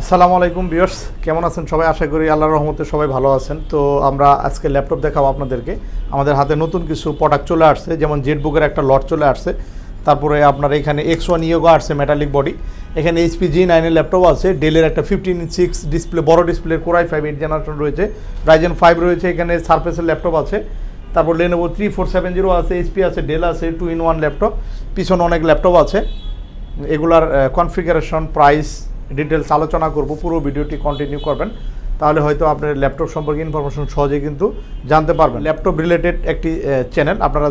আসসালামু আলাইকুম বিয়ার্স কেমন আছেন সবাই? আশা করি আল্লাহর রহমতে সবাই ভালো আছেন। তো আমরা আজকে ল্যাপটপ দেখাবো আপনাদেরকে। আমাদের হাতে নতুন কিছু প্রোডাক্ট চলে আসছে, যেমন জেটবুকের একটা লট চলে আসছে। তারপরে আপনার এখানে এক্স ওয়ান ইয়োগো আসছে মেটালিক বডি এখানে এইচপি জি নাইনের ল্যাপটপ আছে ডেলের একটা ফিফটিন সিক্স ডিসপ্লে বড় display core i five eight generation রয়েছে। রাইজেন ফাইভ রয়েছে, এখানে সার্ফেসের ল্যাপটপ আছে। তারপর Lenovo three four seven zero আছে এইচপি আছে ডেল আছে টু ইন ওয়ান ল্যাপটপ। পিছনে অনেক ল্যাপটপ আছে। এগুলার কনফিগারেশন প্রাইস ডিটেলস আলোচনা করব, পুরো ভিডিওটি কন্টিনিউ করবেন। তাহলে হয়তো আপনার ল্যাপটপ সম্পর্কে ইনফরমেশন সহজে কিন্তু জানতে পারবেন। ল্যাপটপ রিলেটেড একটি চ্যানেল আপনারা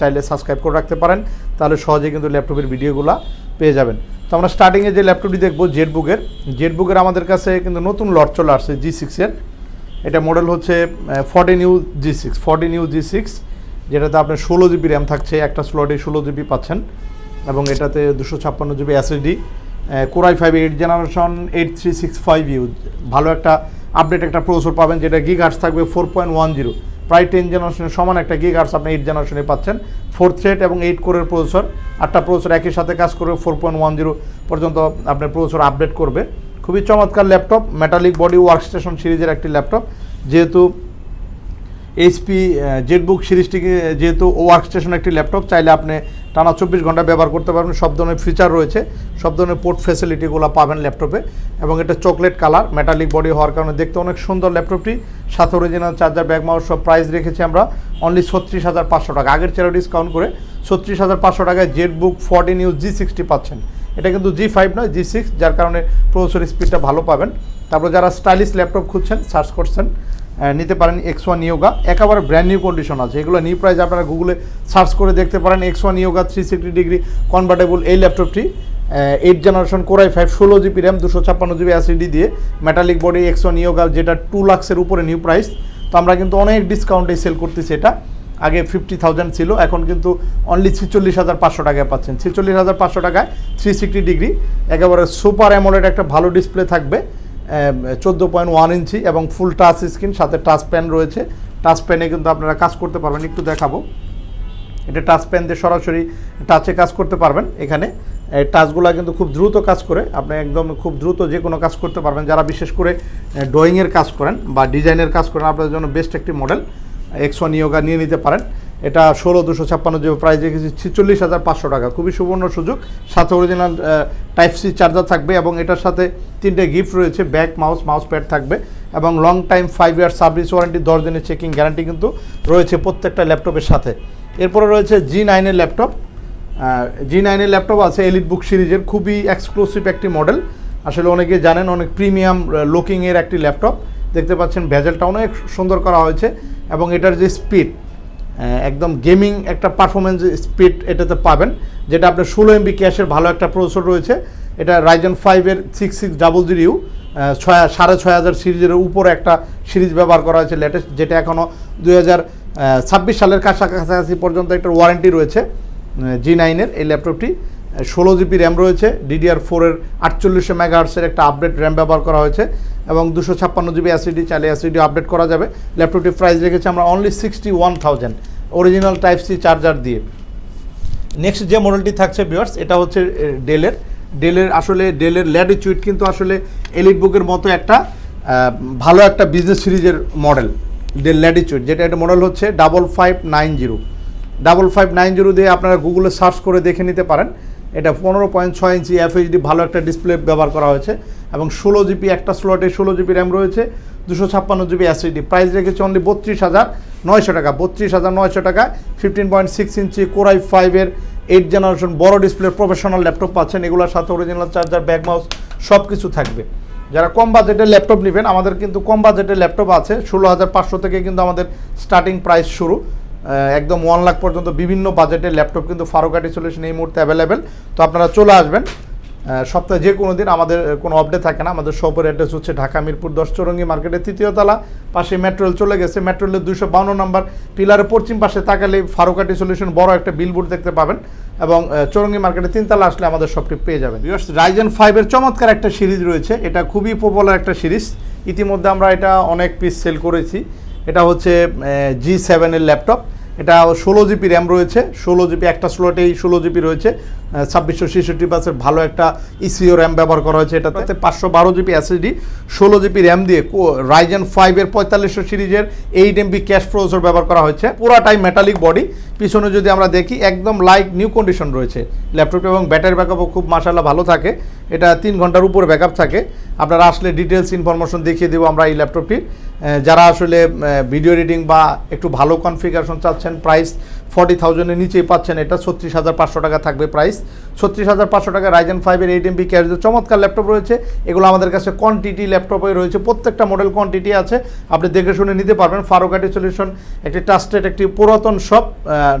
চাইলে সাবস্ক্রাইব করে রাখতে পারেন। তাহলে সহজে কিন্তু ল্যাপটপের ভিডিওগুলো পেয়ে যাবেন। তো আমরা স্টার্টিংয়ে যে ল্যাপটপটি দেখব জেটবুকের জেটবুকের আমাদের কাছে কিন্তু নতুন লট চলে আসছে জি সিক্সের এটা মডেল হচ্ছে fourteen U G six fourteen U G six যেটাতে আপনার ষোলো জিবি র্যাম থাকছে। একটা স্লটে ষোলো জিবি পাচ্ছেন। এবং এটাতে দুশো ছাপ্পান্ন GB SSD core i five eight generation eight three six five U ভালো একটা আপডেট একটা প্রসেসর পাবেন, যেটা গিগ আর্টস থাকবে ফোর পয়েন্ট ওয়ান জিরো প্রায় টেন জেনারেশনের সমান একটা গিগ আর্টস আপনি এইট জেনারেশনে পাচ্ছেন। ফোর থ্রেড এবং এইট কোরের প্রসেসর আটটা প্রসেসর একই সাথে কাজ করবে ফোর পয়েন্ট ওয়ান জিরো পর্যন্ত আপনার প্রসেসর আপডেট করবে। খুবই চমৎকার ল্যাপটপ মেটালিক বডি ওয়ার্কস্টেশন সিরিজের একটি ল্যাপটপ যেহেতু এইচপি জেটবুক সিরিজটিকে, যেহেতু ওয়ার্ক স্টেশন একটি ল্যাপটপ চাইলে আপনি টানা চব্বিশ ঘণ্টা ব্যবহার করতে পারবেন। সব ধরনের ফিচার রয়েছে। সব ধরনের পোর্ট ফ্যাসিলিটিগুলো পাবেন ল্যাপটপে এবং এটা চকলেট কালার মেটালিক বডি হওয়ার কারণে দেখতে অনেক সুন্দর ল্যাপটপটি সাথে অরিজিনাল চার্জার ব্যাগ মাউস সব প্রাইস রেখেছি আমরা। অনলি ছত্রিশ হাজার পাঁচশো টাকা। আগের চেয়ার ডিসকাউন্ট করে ছত্রিশ হাজার পাঁচশো টাকায় Zenbook fourteen U G sixty পাচ্ছেন। এটা কিন্তু জি ফাইভ নয় জি সিক্স যার কারণে প্রসেসর স্পিডটা ভালো পাবেন। তারপর যারা স্টাইলিশ ল্যাপটপ খুঁজছেন সার্চ করছেন নিতে পারেন এক্স ওয়ান ইয়োগা একেবারে ব্র্যান্ড নিউ কন্ডিশন আছে। এগুলো নিউ প্রাইস আপনারা গুগলে সার্চ করে দেখতে পারেন। X one Yoga three sixty degree convertible এই ল্যাপটপটি eight generation core i five ষোলো জিবি র্যাম দুশো ছাপ্পান্ন জিবি অ্যাসিডি দিয়ে metallic body X one Yoga যেটা টু লাক্সের উপরে নিউ প্রাইস তো আমরা কিন্তু অনেক ডিসকাউন্টে সেল করতেছি এটা। আগে ফিফটি থাউজেন্ড ছিল, এখন কিন্তু অনলি ছিচল্লিশ হাজার পাঁচশো টাকায় পাচ্ছেন। ছিচল্লিশ হাজার পাঁচশো টাকায় থ্রি সিক্সটি ডিগ্রি একেবারে সুপার অ্যামোলেড একটা ভালো ডিসপ্লে থাকবে। চোদ্দ পয়েন্ট ওয়ান ইঞ্চি এবং ফুল টাচ স্ক্রিন সাথে টাচ প্যান রয়েছে। টাচ প্যানে কিন্তু আপনারা কাজ করতে পারবেন, একটু দেখাবো। এটা টাচ প্যান দিয়ে সরাসরি টাচে কাজ করতে পারবেন এখানে। টাচগুলো কিন্তু খুব দ্রুত কাজ করে। আপনি একদম খুব দ্রুত যে কোনো কাজ করতে পারবেন, যারা বিশেষ করে ড্রয়িংয়ের কাজ করেন বা ডিজাইনের কাজ করেন, আপনাদের জন্য বেস্ট একটি মডেল এক্স ওয়ান ইয়োগা নিয়ে নিতে পারেন। এটা ষোলো দুশো ছাপ্পান্ন যে প্রাইস রেখেছি, ছিচল্লিশ হাজার পাঁচশো টাকা। খুবই সুবর্ণ সুযোগ। সাথে অরিজিনাল টাইপ সি চার্জার থাকবে এবং এটার সাথে তিনটে গিফট রয়েছে ব্যাক মাউস মাউস প্যাড থাকবে এবং long time five year service warranty দশ দিনের চেকিং গ্যারান্টি কিন্তু রয়েছে প্রত্যেকটা ল্যাপটপের সাথে। এরপরে রয়েছে জি নাইনের ল্যাপটপ। জি নাইনের ল্যাপটপ আছে এলিট বুক সিরিজের, খুবই এক্সক্লুসিভ একটি মডেল আসলে অনেকে জানেন, অনেক প্রিমিয়াম লুকিংয়ের একটি ল্যাপটপ। দেখতে পাচ্ছেন ভেজেলটা অনেক সুন্দর করা হয়েছে এবং এটার যে স্পিড একদম গেমিং একটা পারফরমেন্স স্পিড এটাতে পাবেন, যেটা আপনার ষোলো এমবি ক্যাশের ভালো একটা প্রসেসর রয়েছে। এটা রাইজন ফাইভের six six double zero U ছয়, সাড়ে ছয় হাজার সিরিজের উপরে একটা সিরিজ ব্যবহার করা হয়েছে লেটেস্ট যেটা এখনও দুই হাজার ছাব্বিশ সালের কাছাকাছি পর্যন্ত একটা ওয়ারেন্টি রয়েছে জি নাইনের এই ল্যাপটপটি ষোলো জিবি র্যাম রয়েছে ডিডিআর ফোরের আটচল্লিশশো মেগাহার্সের একটা আপডেট র্যাম ব্যবহার করা হয়েছে, এবং দুশো ছাপ্পান্ন জিবি অ্যাসিডি চাইলে অ্যাসিডি আপডেট করা যাবে। ল্যাপটপটির প্রাইস রেখেছি আমরা only sixty one thousand original type C charger দিয়ে। নেক্সট যে মডেলটি থাকছে বিয়ার্স এটা হচ্ছে ডেলের ডেলের আসলে ডেলের ল্যাটিচিউড কিন্তু আসলে এলিট বুকের মতো একটা ভালো একটা বিজনেস সিরিজের মডেল ডেল ল্যাটিচিউড যেটা একটা মডেল হচ্ছে double five nine zero double five nine zero দিয়ে আপনারা গুগলে সার্চ করে দেখে নিতে পারেন। এটা পনেরো পয়েন্ট ছয় ইঞ্চি এফএইচডি ভালো একটা ডিসপ্লে ব্যবহার করা হয়েছে এবং ষোলো জিবি একটা স্লটে ষোলো জিবি র্যাম রয়েছে, দুশো ছাপ্পান্ন জিবি অ্যাসিডি প্রাইস রেখেছে অনলি বত্রিশ হাজার নয়শো টাকা, বত্রিশ হাজার নয়শো টাকা fifteen point six inch core i ফাইভের এইট জেনারেশন বড় ডিসপ্লে প্রফেশনাল ল্যাপটপ পাচ্ছেন, এগুলোর সাথে অরিজিনাল চার্জার ব্যাক মাউস সব কিছু থাকবে। যারা কম বাজেটের ল্যাপটপ নেবেন, আমাদের কিন্তু কম বাজেটের ল্যাপটপ আছে, ষোলো হাজার পাঁচশো থেকে কিন্তু আমাদের স্টার্টিং প্রাইস শুরু। একদম ওয়ান লাখ পর্যন্ত বিভিন্ন বাজেটের ল্যাপটপ কিন্তু ফারুকাটি সলিউশন এই মুহূর্তে অ্যাভেলেবেল তো আপনারা চলে আসবেন। সপ্তাহে যে কোনো দিন আমাদের কোনো আপডেট থাকে না। আমাদের শপের অ্যাড্রেস হচ্ছে ঢাকা মিরপুর দশ চৌরঙ্গি মার্কেটের তৃতীয় তলা। পাশে মেট্রোল চলে গেছে। মেট্রোলের দুশো বাউন্ন নম্বর পিলারের পশ্চিম পাশে তাকালে ফারুকাটি সলিউশন বড় একটা বিলবোর্ড দেখতে পাবেন এবং চৌরঙ্গি মার্কেটে তিনতলা আসলে আমাদের শপটি পেয়ে যাবেন। রাইজেন ফাইভের চমৎকার একটা সিরিজ রয়েছে। এটা খুবই পপুলার একটা সিরিজ। ইতিমধ্যে আমরা এটা অনেক পিস সেল করেছি। এটা হচ্ছে জি সেভেনের ল্যাপটপ এটা ষোলো জিবি র্যাম রয়েছে। ষোলো জিবি একটা স্লটেই ষোলো জিবি রয়েছে। ছাব্বিশশো ছেষট্টি পাঁচের ভালো একটা ইসিও র্যাম ব্যবহার করা হয়েছে এটাতে। পাঁচশো বারো জিবি এসএসডি ষোলো জিবি র্যাম দিয়ে রাইজেন ফাইভের পঁয়তাল্লিশশো সিরিজের এইট এমবি ক্যাশ প্রসেসর ব্যবহার করা হয়েছে। পুরাটাই মেটালিক বডি পিছনে যদি আমরা দেখি একদম লাইক নিউ কন্ডিশন রয়েছে। ল্যাপটপ এবং ব্যাটারি ব্যাকআপও খুব মাসাল্লাহ ভালো থাকে। এটা তিন ঘণ্টার উপরে ব্যাকআপ থাকে। আপনারা আসলে ডিটেলস ইনফরমেশন দেখিয়ে দেবো আমরা এই ল্যাপটপটির যারা আসলে ভিডিও এডিটিং বা একটু ভালো কনফিগারেশন চাচ্ছেন প্রাইস ফর্টি থাউজেন্ডের নিচেই পাচ্ছেন এটা ছত্রিশ হাজার পাঁচশো টাকা থাকবে প্রাইস ছত্রিশ হাজার পাঁচশো টাকা রাইজেন ফাইভের এইট এমবি ক্যাশ চমৎকার ল্যাপটপ রয়েছে। এগুলো আমাদের কাছে কোয়ান্টিটি ল্যাপটপে রয়েছে। প্রত্যেকটা মডেল কোয়ান্টিটি আছে। আপনি দেখে শুনে নিতে পারবেন ফারুকাটি সলিউশন একটি ট্রাস্টেড একটি পুরাতন শপ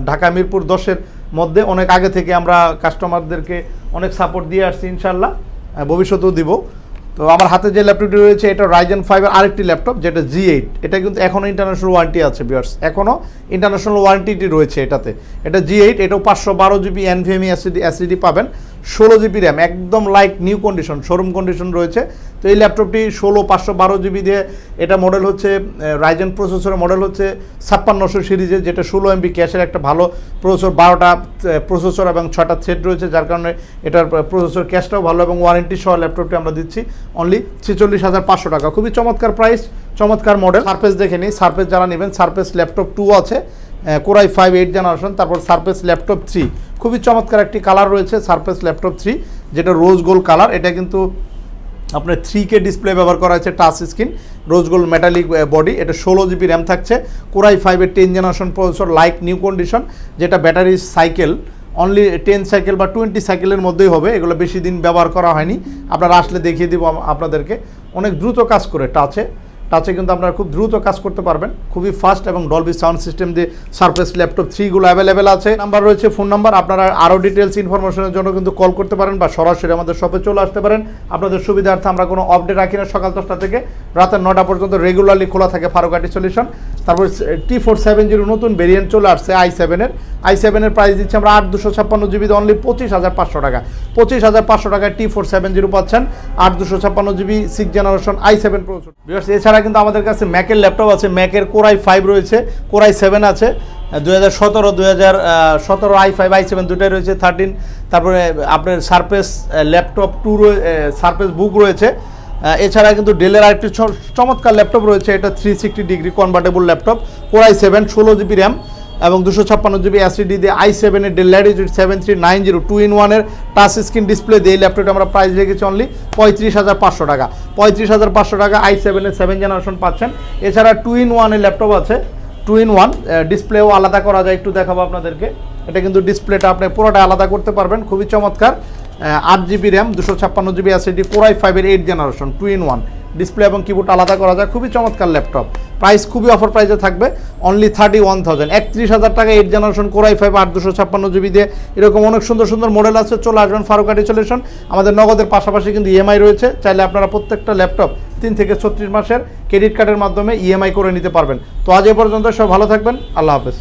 ঢাকা মিরপুর দশের মধ্যে। অনেক আগে থেকে আমরা কাস্টমারদেরকে অনেক সাপোর্ট দিয়ে আসছি ইনশাল্লাহ ভবিষ্যতেও দিব। তো আমার হাতে যে ল্যাপটপটি রয়েছে, এটা রাইজেন ফাইভের আরেকটি ল্যাপটপ যেটা জি এইট এটা কিন্তু এখনও ইন্টারন্যাশনাল ওয়ারেন্টি আছে বিয়ার্স এখনও ইন্টারন্যাশনাল ওয়ারেন্টিটি রয়েছে এটাতে। এটা জি এইট এটাও পাঁচশো বারো জিবি এনভিএমই অ্যাসিডি অ্যাসিডি পাবেন, ষোলো জিবি র্যাম একদম light new condition showroom condition রয়েছে। তো এই ল্যাপটপটি ষোলো, পাঁচশো, বারো জিবি দিয়ে এটা মডেল হচ্ছে রাইজেন প্রসেসরের মডেল হচ্ছে ছাপ্পান্নশো সিরিজের যেটা ষোলো এমবি ক্যাশের একটা ভালো প্রসেসর বারোটা প্রসেসর এবং ছটা সেট রয়েছে, যার কারণে এটার প্রসেসর ক্যাশটাও ভালো এবং ওয়ারেন্টি সহ ল্যাপটপটি আমরা দিচ্ছি অনলি ছেচল্লিশ হাজার পাঁচশো টাকা। খুবই চমৎকার প্রাইস চমৎকার মডেল সার্ফেস দেখে নিই সার্ফেস যারা নেবেন সার্ফেস ল্যাপটপ টু আছে core i five eight generation তারপর সার্ফেস ল্যাপটপ থ্রি খুবই চমৎকার একটি কালার রয়েছে সার্ফেস ল্যাপটপ থ্রি যেটা রোজ গোল্ড কালার এটা কিন্তু আপনার থ্রি কে ডিসপ্লে ব্যবহার করা হয়েছে touch screen rose gold metallic body এটা ষোলো জিবি র্যাম থাকছে। কোরাই ফাইভের ten generation processor like new condition যেটা battery cycle only ten cycle বা টোয়েন্টি সাইকেলের মধ্যেই হবে, এগুলো বেশি দিন ব্যবহার করা হয়নি। আপনারা আসলে দেখিয়ে দিব আপনাদেরকে। অনেক দ্রুত কাজ করে টাচে টাচে কিন্তু আপনারা খুব দ্রুত কাজ করতে পারবেন। খুবই ফাস্ট এবং ডলবি সাউন্ড সিস্টেম দিয়ে সার্ফেস ল্যাপটপ থ্রিগুলো অ্যাভেলেবেল আছে। নাম্বার রয়েছে ফোন নাম্বার আপনারা আরও ডিটেলস ইনফরমেশনের জন্য কিন্তু কল করতে পারেন বা সরাসরি আমাদের শপে চলে আসতে পারেন। আপনাদের সুবিধার্থে আমরা কোনো আপডেট রাখি না, সকাল দশটা থেকে রাতের নটা পর্যন্ত রেগুলারলি খোলা থাকে ফারুকাটি সলিউশন তারপর টি ফোর সেভেন জিরো নতুন ভেরিয়েন্ট চলে আসছে আই সেভেনের আই সেভেনের প্রাইস দিচ্ছি আমরা আট দুশো ছাপ্পান্ন জিবি অনলি পঁচিশ হাজার পাঁচশো টাকা। পঁচিশ হাজার পাঁচশো টাকায় টি ফোর সেভেন জিরো পাচ্ছেন, আট দুশো ছাপ্পান্ন GB six generation I seven processor এছাড়া কিন্তু আমাদের কাছে ম্যাকের ল্যাপটপ আছে, ম্যাকের কোরাই ফাইভ রয়েছে কোরাই সেভেন আছে দু হাজার সতেরো দু হাজার সতেরো আই ফাইভ আই সেভেন দুটাই রয়েছে থার্টিন তারপরে আপনার surface laptop two surface book রয়েছে এছাড়া কিন্তু ডেলের আরেকটি চমৎকার ল্যাপটপ রয়েছে, এটা three sixty degree convertible laptop core i seven ষোলো জিবি র্যাম এবং দুশো ছাপ্পান্ন জিবি এসিডি দিয়ে আই সেভেনের Dell Latitude seven three nine zero two in ওয়ানের টাচ স্ক্রিন ডিসপ্লে দিয়ে এই ল্যাপটপটা আমরা প্রাইস রেখেছি অনলি পঁয়ত্রিশ হাজার পাঁচশো টাকা। পঁয়ত্রিশ হাজার পাঁচশো টাকা আই সেভেনের সেভেন জেনারেশন পাচ্ছেন। এছাড়া টু ইন ওয়ানের ল্যাপটপ আছে। টু ইন ওয়ান ডিসপ্লেও আলাদা করা যায়, একটু দেখাবো আপনাদেরকে। এটা কিন্তু ডিসপ্লেটা আপনি পুরোটা আলাদা করতে পারবেন। খুবই চমৎকার। আট জিবি র্যাম, দুশো ছাপ্পান্ন জিবি অ্যাসিডি কোরাই ফাইভের eight generation two in one display এবং কিবোর্ড আলাদা করা যায়, খুবই চমৎকার ল্যাপটপ প্রাইস খুবই অফার প্রাইসে থাকবে অনলি থার্টি ওয়ান থাউজেন্ড একত্রিশ হাজার টাকা এইট জেনারেশন কোরাই ফাইভ আট দুশো ছাপ্পান্ন জিবি দিয়ে। এরকম অনেক সুন্দর সুন্দর মডেল আছে, চলে আসবেন ফারুকাটি সলিউশন আমাদের নগদের পাশাপাশি কিন্তু ইএমআই রয়েছে, চাইলে আপনারা প্রত্যেকটা ল্যাপটপ তিন থেকে ছত্রিশ মাসের ক্রেডিট কার্ডের মাধ্যমে ইএমআই করে নিতে পারবেন। তো আজ এ পর্যন্ত সব ভালো থাকবেন, আল্লাহ হাফেজ।